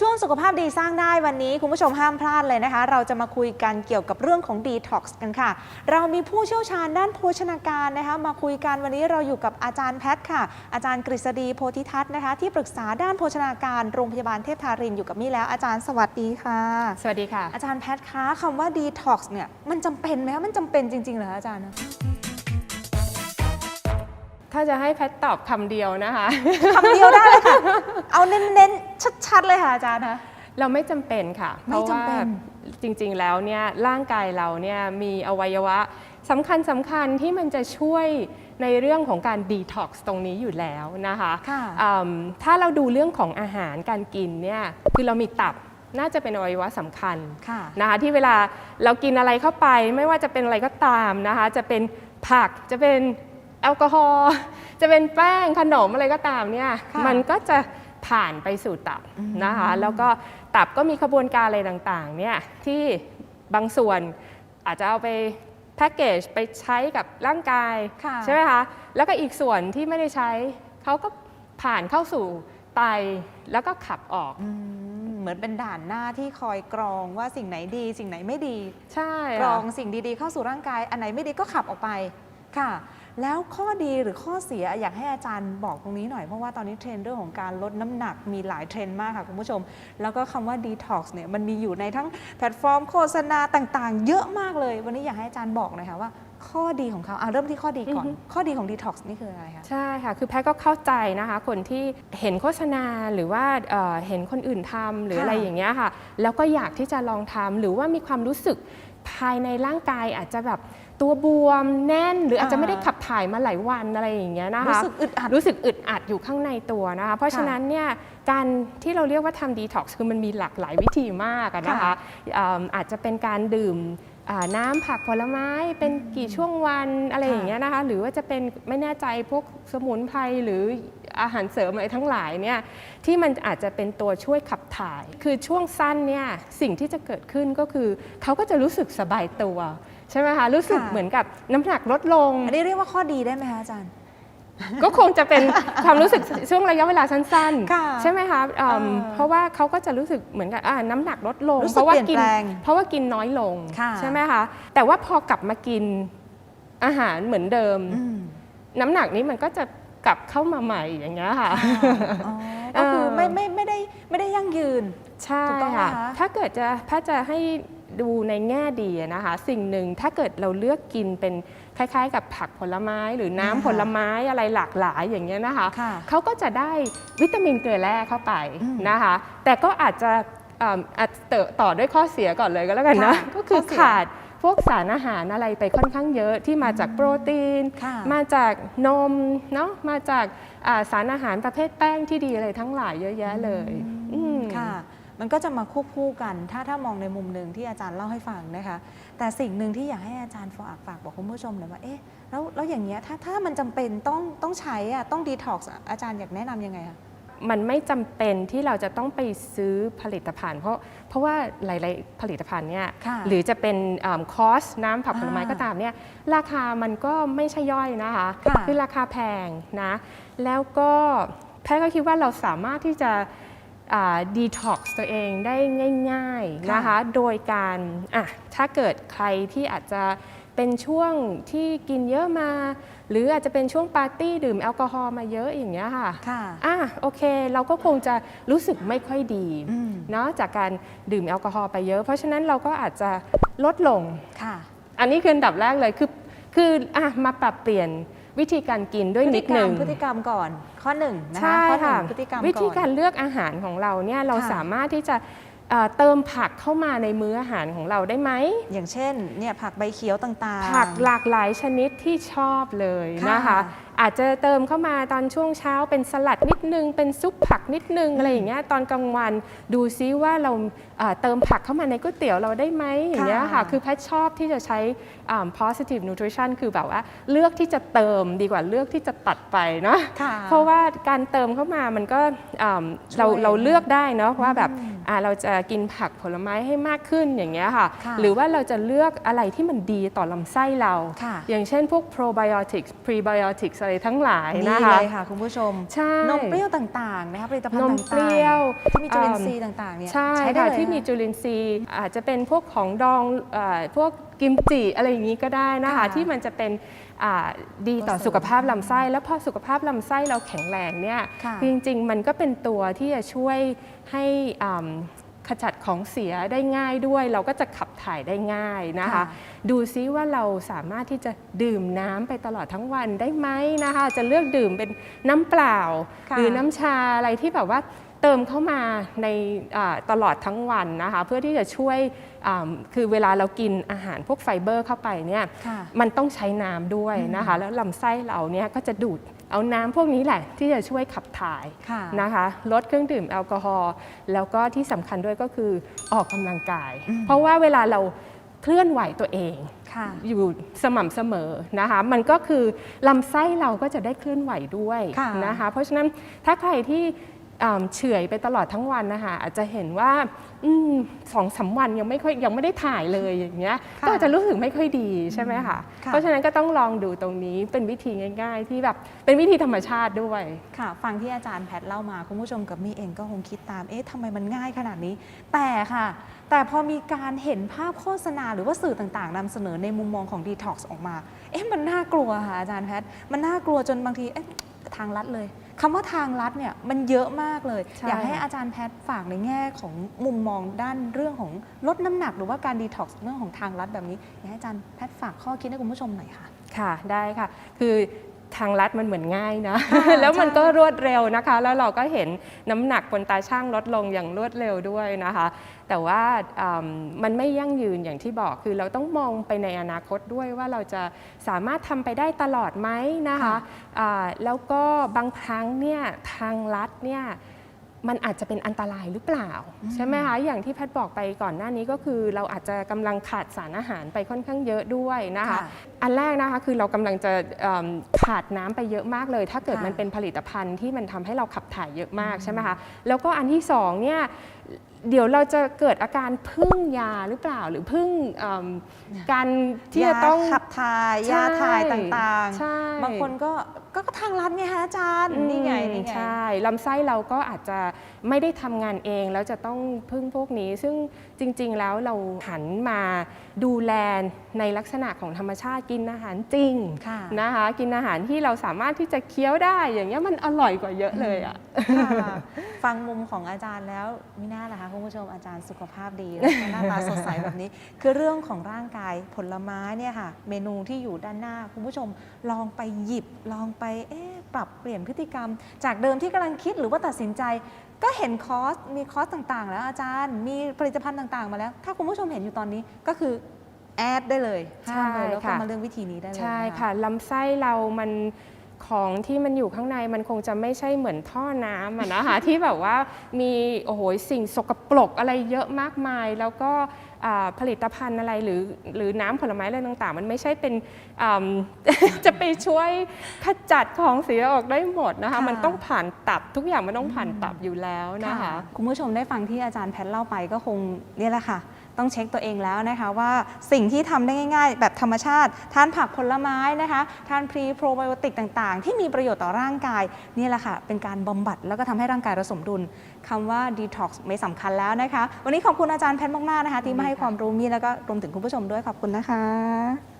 ช่วงสุขภาพดีสร้างได้วันนี้คุณผู้ชมห้ามพลาดเลยนะคะ เราจะมาคุยกันเกี่ยวกับเรื่องของ Detox กันค่ะ เรามีผู้เชี่ยวชาญด้านโภชนาการนะคะ มาคุยกันวันนี้เราอยู่กับอาจารย์แพทย์ค่ะ อาจารย์กฤษฎีโพธิทัศน์นะคะ ที่ปรึกษาด้านโภชนาการโรงพยาบาลเทพทารินอยู่กับมี่แล้วอาจารย์สวัสดีค่ะ สวัสดีค่ะ อาจารย์แพทย์คะคำว่า Detox เนี่ยมันจำเป็นไหมคะมันจำเป็นจริงๆเหรอคะอาจารย์ถ้าจะให้แพทย์ตอบคำเดียวนะคะคำเดียวได้เลยค่ะ เอาเน้นๆ ชัดๆ เลยค่ะอาจารย์นะเราไม่จำเป็นค่ะเพไม่ราะจำว่าเป็นจริงๆ แล้วเนี่ยร่างกายเราเนี่ยมีอวัยวะสำคัญสำคัญที่มันจะช่วยในเรื่องของการดีท็อกซ์ตรงนี้อยู่แล้วนะคะค่ะอืมถ้าเราดูเรื่องของอาหารการกินเนี่ยคือเรามีตับน่าจะเป็นอวัยวะสำคัญ ค่ะ นะคะที่เวลาเรากินอะไรเข้าไปไม่ว่าจะเป็นอะไรก็ตามนะคะจะเป็นผักจะเป็นแอลกอฮอล์จะเป็นแป้งขนมอะไรก็ตามเนี่ยค่ะ มันก็จะ ผ่านไปสู่ตับนะคะแล้วก็ตับก็มีขบวนการอะไรต่างๆเนี่ยที่บางส่วนอาจจะเอาไปแพ็กเกจไปใช้กับร่างกายค่ะใช่ไหมคะแล้วก็อีกส่วนที่ไม่ได้ใช้เขาก็ผ่านเข้าสู่ไตแล้วก็ขับออกอืมเหมือนเป็นด่านหน้าที่คอยกรองว่าสิ่งไหนดี สิ่งไหนไม่ดี ใช่กรค่ะองสิ่งดีๆเข้าสู่ร่างกาย อันไหนไม่ดีก็ขับออกไปค่ะ แล้วข้อดีหรือข้อเสียอยากให้อาจารย์บอกตรงนี้หน่อย เพราะว่าตอนนี้เทรนด์เรื่องของการลดน้ำหนักมีหลายเทรนด์มากค่ะคุณผู้ชม แล้วก็คำว่า detox เนี่ยมันมีอยู่ในทั้งแพลตฟอร์มโฆษณาต่างๆ เยอะมากเลย วันนี้อยากให้อาจารย์บอกหน่อยค่ะว่าข้อดีของเขาเอาเริ่มที่ข้อดีก่อน ข้อดีของ detox นี่คืออะไรคะ ใช่ค่ะ คือแพทย์ก็เข้าใจนะคะ คนที่เห็นโฆษณาหรือว่าเอ่อเห็นคนอื่นทำหรือค่ะอะไรอย่างเงี้ยค่ะ แล้วก็อยากที่จะลองทำหรือว่ามีความรู้สึก ภายในร่างกายอาจจะแบบตัวบวมแน่นหรืออาจจะไม่ได้ขับถ่ายมาหลายวันอะไรอย่างเงี้ยนะคะรู้สึกอึดอัดรู้สึกอึดอัดอยู่ข้างในตัวนะคะเพราะค่ะฉะนั้นเนี่ยการที่เราเรียกว่าทำดีท็อกซ์คือมันมีหลากหลายวิธีมากอะนะคะค่ะอ่าอาจจะเป็นการดื่มอ่า น้ำผักผลไม้เป็นกี่ช่วงวันอะไรอย่างเงี้ยนะคะหรือว่าจะเป็นไม่แน่ใจพวกสมุนไพรหรืออาหารเสริมอะไรทั้งหลายเนี่ยที่มันอาจจะเป็นตัวช่วยขับถ่าย คือช่วงสั้นเนี่ยสิ่งที่จะเกิดขึ้นก็คือเขาก็จะรู้สึกสบายตัว ใช่ไหมคะ รู้สึกค่ะเหมือนกับน้ำหนักลดลง อันนี้เรียกว่าข้อดีได้ไหมคะอาจารย์ ก็คงจะเป็นความรู้สึกช่วงระยะเวลาสั้นค่ะๆใช่ไหมคะอืมเออเพราะว่าเขาก็จะรู้สึกเหมือนกับอ่าน้ำหนักลดลงรู้สึกเพราะว่าเปลี่ยนกิแปลงเพราะว่ากินน้อยลงค่ะใช่ไหมคะแต่ว่าพอกลับมากินอาหารเหมือนเดิมอืมน้ำหนักนี้มันก็จะกลับเข้ามาใหม่อย่างเงี้ยค่ะอ๋อก็คือเออไม่ไม่ไม่ได้ไม่ได้ยั่งยืนใช่ถูกต้องไหมค่ะคะถ้าเกิดจะถ้าจะให้ ดูในแง่ดีอะนะคะ สิ่งหนึ่งถ้าเกิดเราเลือกกินเป็นคล้ายๆ กับผักผลไม้หรือน้ำอ่าผลไม้อะไรหลากหลายอย่างเงี้ยนะคะ ค่ะเขาก็จะได้วิตามินเกลือแร่เข้าไปอืมนะคะ แต่ก็อาจจะเอิ่มอาจจะต่อด้วยข้อเสียก่อนเลยก็แล้วกันนะ ค่ะก็คือข้อเสียขาดพวกสารอาหารอะไรไปค่อนข้างเยอะที่มาจากโปรตีน ค่ะมาจากนมเนาะมาจากอ่าสารอาหารประเภทแป้งที่ดีอะไรทั้งหลายเยอะแยะเลยอืม ค่ะ มันก็จะมาควบคู่กัน ถ้าถ้ามองในมุมหนึ่งที่อาจารย์เล่าให้ฟังนะคะ แต่สิ่งหนึ่งที่อยากให้อาจารย์ฝากฝากบอกคุณผู้ชมหน่อยว่าเอ๊ะแล้วแล้วอย่างเงี้ยถ้าถ้ามันจำเป็นต้องต้องใช้อะต้องดีท็อกซ์อาจารย์อยากแนะนำยังไงคะมันไม่จำเป็นที่เราจะต้องไปซื้อผลิตภัณฑ์ เพราะเพราะว่าหลาย ๆ ผลิตภัณฑ์เนี่ยค่ะหรือจะเป็นคอสน้ำผักผลไม้อ่าก็ตามเนี่ยราคามันก็ไม่ใช่ย่อยนะคะค่ะอราคาแพงนะแล้วก็แพทย์ก็คิดว่าเราสามารถที่จะ ดีท็อกซ์ตัวเองได้ง่ายๆนะคะ โดยการอะถ้าเกิดใครที่อาจจะเป็นช่วงที่กินเยอะมา หรืออาจจะเป็นช่วงปาร์ตี้ดื่มแอลกอฮอล์มาเยอะอย่างเงี้ยค่ะค่ะอะโอเค เราก็คงจะรู้สึกไม่ค่อยดีอืมเนาะจากการดื่มแอลกอฮอล์ไปเยอะ เพราะฉะนั้นเราก็อาจจะลดลงค่ะ อันนี้คืออันดับแรกเลยคือคืออะมาปรับเปลี่ยน วิธีการกินด้วยพฤนิติดกรหรนึ่มงพฤติกรรมก่อน ข้อหนึ่งนะคะใช่ข้อหนึ่ค่ะงพฤติกรรมวิธีอนการเลือกอาหารของเราเนี่ยเราค่ะสามารถที่จะ เอ่อเติมผักเข้ามาในมื้ออาหารของเราได้ไหม อย่างเช่นเนี่ยผักใบเขียวต่างๆ ผักหลากหลายชนิดที่ชอบเลยนะคะค่ะอาจจะเติมเข้ามาตอนช่วงเช้าเป็นสลัดนิดนึง เป็นซุปผักนิดนึงอะไรอย่างเงี้ยตอนกลางวันดูซิว่าเราเอ่อเติมผักเข้ามาในก๋วยเตี๋ยวเราได้ไหมอย่างเงี้ยค่ะค่ะคือแพทย์ชอบที่จะใช้อ่า positive nutrition คือแบบว่าเลือกที่จะเติมดีกว่าเลือกที่จะตัดไปเนาะค่ะเพราะว่าการเติมเข้ามามันก็อ่าเราช่วยเราเลือกได้เนาะว่าแบบอืมอ่า เราจะกินผักผลไม้ให้มากขึ้นอย่างเงี้ยค่ะค่ะ หรือว่าเราจะเลือกอะไรที่มันดีต่อลำไส้เราค่ะอย่างเช่นพวก probiotics prebiotics อะไรอะไรทั้งหลายนี่นะคะเลยค่ะคุณผู้ชมใช่นมเปรี้ยวต่างๆนะคะผลิตภัณฑ์นมต่างๆเปรี้ยวที่มีจุลินทรีย์ต่างๆเนี่ยใช่ได้ค่ะเลยที่มีนจุลินทรีย์อาจจะเป็นพวกของดองเออพวกกิมจิอะไรอย่างนี้ก็ได้นะคะค่ะที่มันจะเป็นอ่า ดีต่อตัวเสริมสุขภาพลำไส้ แล้วพอสุขภาพลำไส้เราแข็งแรงเนี่ยค่ะจริง ๆ มันก็เป็นตัวที่จะช่วยให้อ่าขจัดของเสียได้ง่ายด้วย เราก็จะขับถ่ายได้ง่ายนะคะค่ะดูซิว่าเราสามารถที่จะดื่มน้ำไปตลอดทั้งวันได้ไหมนะคะ จะเลือกดื่มเป็นน้ำเปล่าค่ะหรือน้ำชาอะไรที่แบบว่าเติมเข้ามาในอ่าตลอดทั้งวันนะคะเพื่อที่จะช่วยอ่าคือเวลาเรากินอาหารพวกไฟเบอร์เข้าไปเนี่ยค่ะมันต้องใช้น้ำด้วยนะคะ แล้วลำไส้เราเนี่ยก็จะดูดเอาน้ำพวกนี้แหละที่จะช่วยขับถ่ายค่ะนะคะ ลดเครื่องดื่มแอลกอฮอล์แล้วก็ที่สำคัญด้วยก็คือออกกำลังกายอืมเพราะว่าเวลาเราเคลื่อนไหวตัวเองค่ะอยู่สม่ำเสมอนะคะ มันก็คือลำไส้เราก็จะได้เคลื่อนไหวด้วยค่ะนะคะ เพราะฉะนั้นถ้าใครที่อ่า เฉื่อยไปตลอดทั้งวันนะคะอาจจะเห็นว่าอมสองสามวันยังไม่ค่อยยังไม่ได้ถ่ายเลยอย่างเงี้ยค่ะก็อาจจะรู้สึกไม่ค่อยดีใช่ไหมคะค่ะเพราะฉะนั้นก็ต้องลองดูตรงนี้เป็นวิธีง่าย ๆ ที่แบบเป็นวิธีธรรมชาติด้วยค่ะ ฟังที่อาจารย์แพทย์เล่ามาคุณผู้ชมกับมี่เองก็คงคิดตามเอ๊ะทำไมมันง่ายขนาดนี้ แต่ค่ะ แต่พอมีการเห็นภาพโฆษณาหรือว่าสื่อต่างๆนำเสนอในมุมมองของ Detox ออกมา เอ๊ะมันน่ากลัวค่ะอาจารย์แพทย์มันน่ากลัวจนบางทีเอ๊ะทางลัดเลย คำว่าทางลัดเนี่ยมันเยอะมากเลยใช่อยากให้ค่ะอาจารย์แพทย์ฝากในแง่ของมุมมองด้านเรื่องของลดน้ำหนัก หรือว่าการดีท็อกซ์เรื่องของทางลัดแบบนี้อยากให้อาจารย์แพทย์ฝากข้อคิดให้คุณผู้ชมหน่อยค่ะ ค่ะได้ค่ะ คือ ทางลัดมันเหมือนง่ายนะค่ะแล้วมันใช่ก็รวดเร็วนะคะ แล้วเราก็เห็นน้ำหนักบนตาช่างลดลงอย่างรวดเร็วด้วยนะคะ แต่ว่าอืมมันไม่ยั่งยืนอย่างที่บอกคือเราต้องมองไปในอนาคตด้วยว่าเราจะสามารถทำไปได้ตลอดไหมนะคะค่ะอ่าแล้วก็บางครั้งเนี่ยทางลัดเนี่ย มันอาจจะเป็นอันตรายหรือเปล่า ใช่ไหมคะอย่างที่แพทย์บอกไปก่อนหน้านี้ก็คือ เราอาจจะกำลังขาดสารอาหารไปค่อนข้างเยอะด้วยนะคะค่ะอันแรกนะคะคือเรากำลังจะเอิ่มขาดน้ำไปเยอะมากเลย ถ้าเกิดค่ะมันเป็นผลิตภัณฑ์ที่มันทำให้เราขับถ่ายเยอะมากใช่ไหมคะแล้วก็อันที่สองเนี่ยเดี๋ยวเราจะเกิดอาการพึ่งยาหรือเปล่าหรือพึ่งเอิ่มการที่จะต้องยาขับถ่ายใช่ยาถ่ายต่างใช่ๆบางคนก็ ก็ก็ทางลัดไงฮะอาจารย์อืมนี่ไงนี่ไง ใช่ลำไส้เราก็อาจจะไม่ได้ทำงานเอง แล้วจะต้องพึ่งพวกนี้ ซึ่งจริงๆแล้วเราหันมาดูแลในลักษณะของธรรมชาติกินอาหารจริงค่ะ นะคะ กินอาหารที่เราสามารถที่จะเคี้ยวได้ อย่างเงี้ยมันอร่อยกว่าเยอะเลยอะ ค่ะฟังมุมของอาจารย์แล้วไม่น่าล่ะคะคุณผู้ชมอาจารย์สุขภาพดีแล้วก็หน้าตาสดใสแบบนี้ คือเรื่องของร่างกายผลไม้เนี่ยค่ะ เมนูที่อยู่ด้านหน้า คุณผู้ชมลองไปหยิบลองไปเอ๊ะปรับเปลี่ยนพฤติกรรม จากเดิมที่กำลังคิดหรือว่าตัดสินใจ ก็เห็นคอร์สมีคอร์สต่างๆ แล้วอาจารย์มีผลิตภัณฑ์ต่างๆ มาแล้ว ถ้าคุณผู้ชมเห็นอยู่ตอนนี้ก็คือแอดได้เลยห้ามเลยแล้วก็ใช่ค่ะมาเรื่องวิธีนี้ได้เลยใช่นค่ะลำไส้เรามัน ของที่มันอยู่ข้างในมันคงจะไม่ใช่เหมือนท่อน้ำอะนะคะ ที่แบบว่ามีโอ้โหสิ่งสกปรกอะไรเยอะมากมาย แล้วก็อ่าผลิตภัณฑ์อะไรหรือหรือน้ำผลไม้อะไรต่างๆ มันไม่ใช่เป็นอ่าจะไปช่วยขจัดของเสียออกได้หมดนะคะค่ะมันต้องผ่านตับทุกอย่างมันต้องผ่านตับอยู่แล้วนะคะ คุณผู้ชมได้ฟังที่อาจารย์แพทย์เล่าไปก็คงเนี่ยแหละค่ะ ต้องเช็คตัวเองแล้วนะคะว่าสิ่งที่ทำได้ง่าย ๆ แบบธรรมชาติ ทานผักผลไม้นะคะทานพรีโปรไบโอติกต่างๆ ที่มีประโยชน์ต่อร่างกาย นี่แหละค่ะ เป็นการบำบัดแล้วก็ทำให้ร่างกายเราสมดุลคำว่าดีท็อกซ์ไม่สำคัญแล้วนะคะ วันนี้ขอบคุณอาจารย์แพทย์มากๆนะคะ ที่มาให้ความรู้มีแล้วก็รวมถึงคุณผู้ชมด้วยขอบคุณนะคะ